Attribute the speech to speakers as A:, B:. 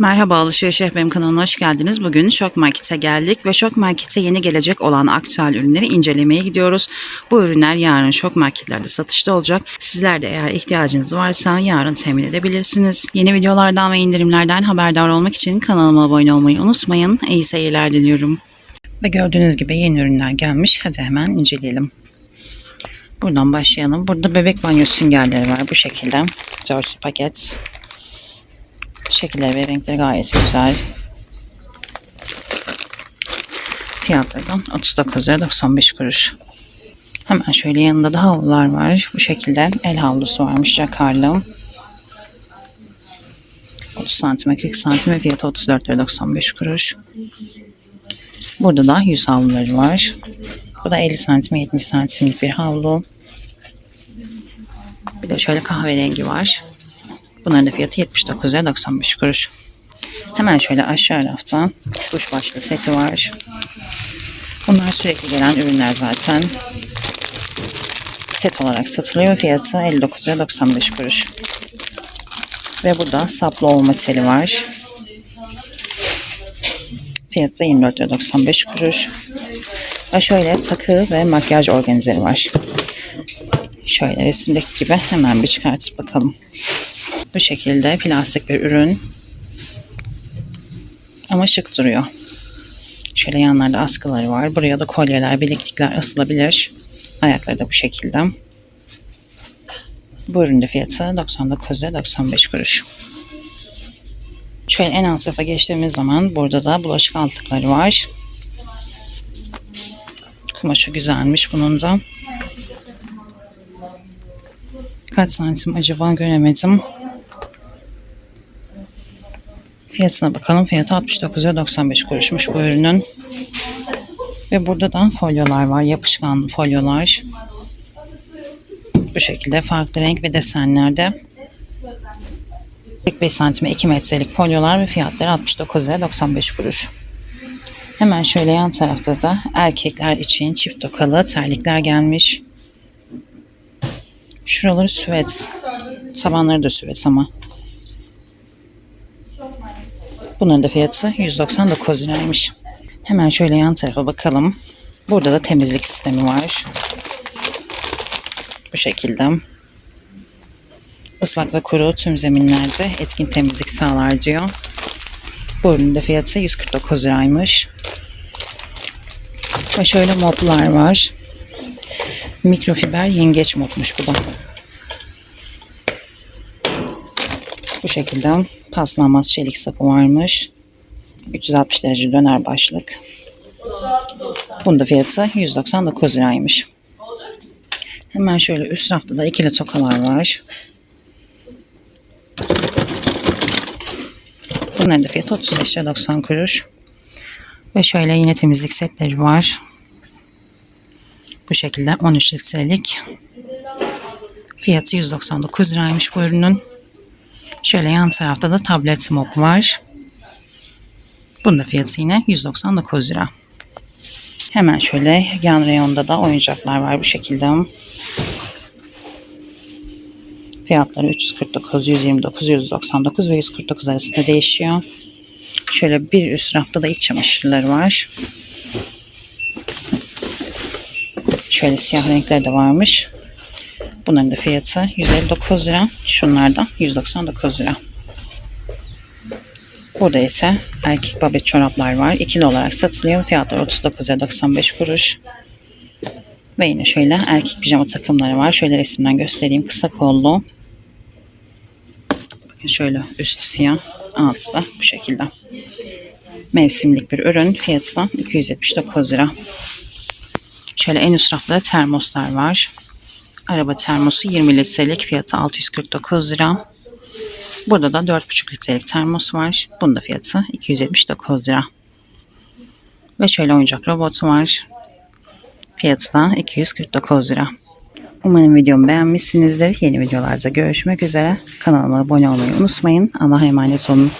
A: Merhaba Alışveriş Rehberim kanalına hoş geldiniz. Bugün Şok Market'e geldik ve Şok Market'e yeni gelecek olan aktüel ürünleri incelemeye gidiyoruz. Bu ürünler yarın Şok Marketlerde satışta olacak. Sizler de eğer ihtiyacınız varsa yarın temin edebilirsiniz. Yeni videolardan ve indirimlerden haberdar olmak için kanalıma abone olmayı unutmayın. İyi seyirler diliyorum. Ve gördüğünüz gibi yeni ürünler gelmiş. Hadi hemen inceleyelim. Buradan başlayalım. Burada bebek banyo süngerleri var bu şekilde. 4 paket. Şekilleri ve renkleri gayet güzel. Fiyatlardan 39 lira 95 kuruş. Hemen şöyle yanında da havlular var. Bu şekilde el havlusu varmış jakarlı. 30 santim 40 santim ve fiyatı 34 lira 95 kuruş. Burada da yüz havluları var. Bu da 50 santim 70 santimlik bir havlu. Bir de şöyle kahverengi var. Bunların da fiyatı 79 lira 95 kuruş. Hemen şöyle aşağı rafta duş başlı seti var. Bunlar sürekli gelen ürünler zaten. Set olarak satılıyor. Fiyatı 59 lira 95 kuruş. Ve burada saplı olma teli var. Fiyatı 24 lira 95 kuruş. Ve şöyle takı ve makyaj organizeri var. Şöyle resimdeki gibi hemen bir çıkartıp bakalım. Bu şekilde plastik bir ürün. Ama şık duruyor. Şöyle yanlarda askıları var. Buraya da kolyeler, bileklikler asılabilir. Ayakları da bu şekilde. Bu ürünün de fiyatı 99 lira 95 kuruş. Şöyle en alt tarafa geçtiğimiz zaman burada da bulaşık altlıkları var. Kumaşı güzelmiş bunun da. Kaç santim acaba göremedim. Fiyatına bakalım. Fiyatı 69 lira 95 kuruşmuş bu ürünün. Ve burada da folyolar var. Yapışkan folyolar. Bu şekilde farklı renk ve desenlerde. 45 santime 2 metrelik folyolar ve fiyatları 69 lira 95 kuruş. Hemen şöyle yan tarafta da erkekler için çift tokalı terlikler gelmiş. Şuraları süvet. Tabanları da süvet ama. Bunların da fiyatı 199 liraymış. Hemen şöyle yan tarafa bakalım. Burada da temizlik sistemi var. Bu şekilde. Islak ve kuru tüm zeminlerde etkin temizlik sağlar diyor. Bu ürünün de fiyatı 149 liraymış. Ve şöyle moplar var. Mikrofiber yengeç mopmuş bu da. Bu şekilde paslanmaz çelik sapı varmış. 360 derece döner başlık. Bunda fiyatı 199 liraymış. Hemen şöyle üst rafta da ikili tokalar var. Bunların da fiyatı 35 lira 90 kuruş. Ve şöyle yine temizlik setleri var. Bu şekilde 13 litrelik. Fiyatı 199 liraymış bu ürünün. Şöyle yan tarafta da tablet mop var. Bunun da fiyatı yine 199 lira. Hemen şöyle yan reyonda da oyuncaklar var bu şekilde. Fiyatları 349, 129, 199 ve 149 arasında değişiyor. Şöyle bir üst rafta da iç çamaşırları var. Şöyle siyah renkleri de varmış. Bunların da fiyatı 159 lira. Şunlar da 199 lira. Burada ise erkek babet çoraplar var. İkili olarak satılıyor. Fiyatları 39 lira 95 kuruş. Ve yine şöyle erkek pijama takımları var. Şöyle resimden göstereyim. Kısa kollu. Bakın şöyle üstü siyah. Altı da bu şekilde. Mevsimlik bir ürün. Fiyatı da 279 lira. Şöyle en üst rafta termoslar var. Araba termosu 20 litrelik fiyatı 649 lira. Burada da 4,5 litrelik termos var. Bunun da fiyatı 279 lira. Ve şöyle oyuncak robotu var. Fiyatı da 249 lira. Umarım videomu beğenmişsinizdir. Yeni videolarda görüşmek üzere. Kanalıma abone olmayı unutmayın. Allah'a emanet olun.